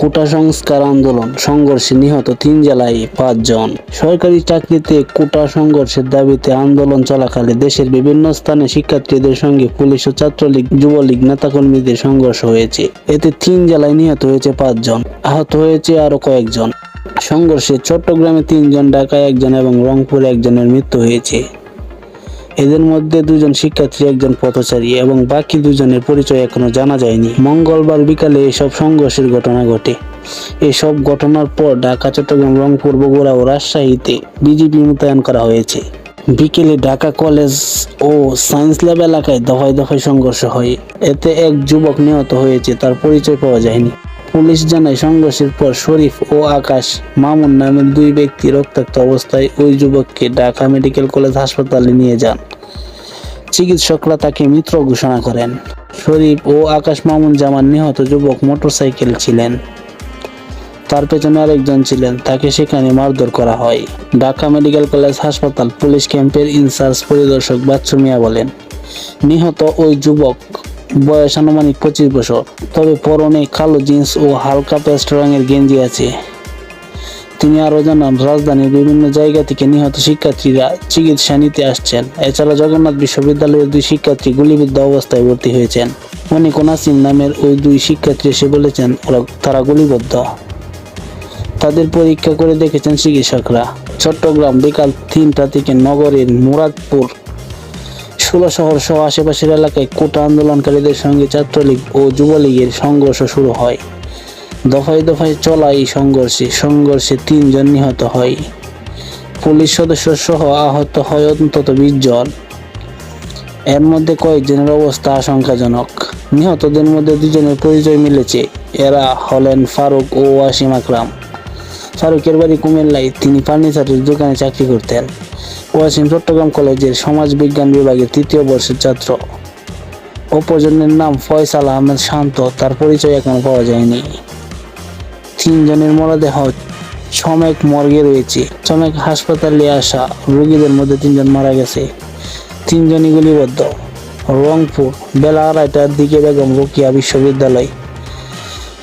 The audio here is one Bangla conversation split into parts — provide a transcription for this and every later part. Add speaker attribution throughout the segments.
Speaker 1: কোটা সংস্কার আন্দোলন। সংঘর্ষে নিহত তিন জেলায় পাঁচজন। সরকারি চাকরিতে কোটা সংঘর্ষের দাবিতে আন্দোলন চলাকালে দেশের বিভিন্ন স্থানে শিক্ষার্থীদের সঙ্গে পুলিশ ও ছাত্রলীগ, যুবলীগ নেতাকর্মীদের সংঘর্ষ হয়েছে। এতে তিন জেলায় নিহত হয়েছে পাঁচজন, আহত হয়েছে আরও কয়েকজন। সংঘর্ষে চট্টগ্রামে তিনজন, ঢাকায় একজন এবং রংপুরে একজনের মৃত্যু হয়েছে। এদের মধ্যে দুজন শিক্ষার্থী, একজন পথচারী এবং বাকি দুজনের পরিচয় এখনও জানা যায়নি। মঙ্গলবার বিকালে এসব সংঘর্ষের ঘটনা ঘটে। এসব ঘটনার পর ঢাকা, চট্টগ্রাম, রংপুর, বগুড়া ও রাজশাহীতে বিজিবি মোতায়েন করা হয়েছে। বিকেলে ঢাকা কলেজ ও সায়েন্স ল্যাব এলাকায় দফায় দফায় সংঘর্ষ হয়। এতে এক যুবক নিহত হয়েছে, তার পরিচয় পাওয়া যায়নি। পুলিশ জানায়, সংঘর্ষের পর শরীফ ও আকাশ মামুন নামের দুই ব্যক্তি রক্তাক্ত অবস্থায় ওই যুবককে ঢাকা মেডিকেল কলেজ হাসপাতালে নিয়ে যান। চিকিৎসকরা তাকে মৃত ঘোষণা করেন। শরীফ ও আকাশ মামুন জামান নিহত যুবক মোটরসাইকেল ছিলেন। তার পেছনে আরেকজন ছিলেন, তাকে সেখানে মারধর করা হয়। ঢাকা মেডিকেল কলেজ হাসপাতাল পুলিশ ক্যাম্পের ইনচার্জ পরিদর্শক বাচ্চু মিয়া বলেন, নিহত ওই যুবক বয়স আনুমানিক পঁচিশ বছর। তবে পরনে কালো জিন্স ও হালকা পেস্ট রঙের গেঞ্জি আছে। তিনি আরও জানান, রাজধানীর বিভিন্ন জায়গা থেকে নিহত শিক্ষার্থীরা চিকিৎসা নিতে আসছেন। এছাড়া জগন্নাথ বিশ্ববিদ্যালয়ের দুই শিক্ষার্থী গুলিবিদ্ধ অবস্থায় ভর্তি হয়েছেন। মনিকো নাসিম নামের ওই দুই শিক্ষার্থী এসে বলেছেন তারা গুলিবদ্ধ। তাদের পরীক্ষা করে দেখেছেন চিকিৎসকরা। চট্টগ্রাম বিকাল তিনটা থেকে নগরের মুরাদপুর ষোলো শহর সহ আশেপাশের এলাকায় কোটা আন্দোলনকারীদের সঙ্গে ছাত্রলীগ ও যুবলীগের সংঘর্ষ শুরু হয়। দফায় দফায় চলা এই সংঘর্ষে সংঘর্ষে তিনজন নিহত হয়। পুলিশ সদস্য সহ আহত হয় অন্তত বিশ জন। এর মধ্যে কয়েকজনের অবস্থা আশঙ্কাজনক। নিহতদের মধ্যে দুজনের পরিচয় মিলেছে। এরা হলেন ফারুক ও ওয়াসিম আকরাম। ফারুকের বাড়ি কুমিল্লায় তিনি ফার্নিচারের দোকানে চাকরি করতেন। ওয়াসিম চট্টগ্রাম কলেজের সমাজ বিজ্ঞান বিভাগের তৃতীয় বর্ষের ছাত্র। অপরজনের নাম ফয়সাল আহমেদ শান্ত, তার পরিচয় এখনও পাওয়া যায়নি। তিনজনের মরদেহ ছমেক মর্গে রয়েছে। ছমেক হাসপাতালে আসা রোগীদের মধ্যে তিনজন মারা গেছে। তিনজনই গুলিবদ্ধ। রংপুর বেলা আড়াইটার দিকে বেগম রোকিয়া বিশ্ববিদ্যালয়।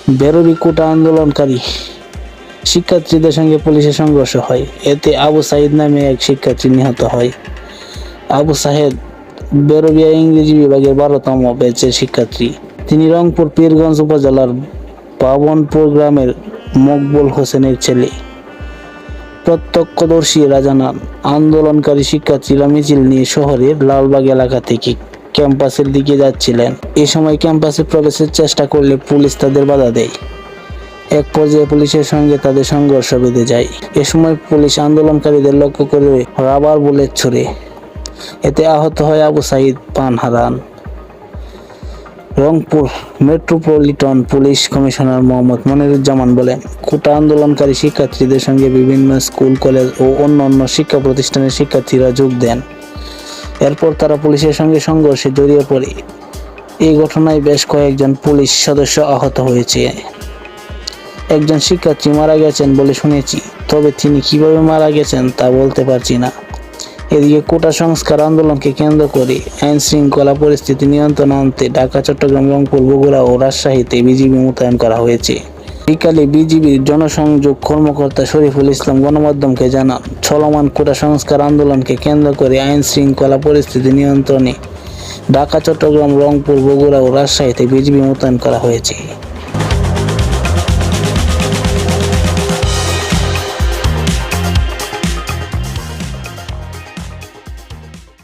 Speaker 1: বেরোবি কোটা আন্দোলনকারী শিক্ষার্থীদের সঙ্গে পুলিশের সংঘর্ষ হয়। এতে আবু সাইদ নামে এক শিক্ষার্থী নিহত হয়। আবু সাহেদ বেরবিয়া ইংরেজি বিভাগের বারোতম ব্যাচের শিক্ষার্থী। তিনি রংপুর পীরগঞ্জ উপজেলার পাবনপুর গ্রামের মকবুল হোসেনের ছেলে। প্রত্যক্ষদর্শীরা জানান আন্দোলনকারী শিক্ষার্থীরা মিছিল নিয়ে শহরের লালবাগ এলাকা থেকে ক্যাম্পাসের দিকে যাচ্ছিলেন। এ সময় ক্যাম্পাসে প্রবেশের চেষ্টা করলে পুলিশ তাদের বাধা দেয়। এক পর্যায়ে পুলিশের সঙ্গে তাদের সংঘর্ষ বেঁধে যায়। এ সময় পুলিশ আন্দোলনকারীদের লক্ষ্য করে রাবার বুলেট ছুড়ে। এতে আহত হয় আবু সাইদ পান হারান Rangpur metropolitan police commissioner Mohammad Moniruzzaman বলেন, কোটা আন্দোলনকারী শিক্ষার্থীদের সঙ্গে বিভিন্ন স্কুল, কলেজ ও অন্যান্য শিক্ষা প্রতিষ্ঠানের শিক্ষার্থীরা যোগ দেন। এরপর তারা পুলিশের সঙ্গে সংঘর্ষে জড়িয়ে পড়ে। এই ঘটনায় বেশ কয়েকজন পুলিশ সদস্য আহত হয়েছে। একজন শিক্ষার্থী মারা গেছেন বলে শুনেছি, তবে তিনি কীভাবে মারা গেছেন তা বলতে পারছি না। এদিকে কোটা সংস্কার আন্দোলনকে কেন্দ্র করে আইন শৃঙ্খলা পরিস্থিতি নিয়ন্ত্রণ আনতে ঢাকা, চট্টগ্রাম, রংপুর, বগুড়া ও রাজশাহীতে বিজিবি মোতায়েন করা হয়েছে। বিকালে বিজিবির জনসংযোগ কর্মকর্তা শরীফুল ইসলাম গণমাধ্যমকে জানান, চলমান কোটা সংস্কার আন্দোলনকে কেন্দ্র করে আইন শৃঙ্খলা পরিস্থিতি নিয়ন্ত্রণে ঢাকা, চট্টগ্রাম, রংপুর, বগুড়া ও রাজশাহীতে বিজিবি মোতায়েন করা হয়েছে।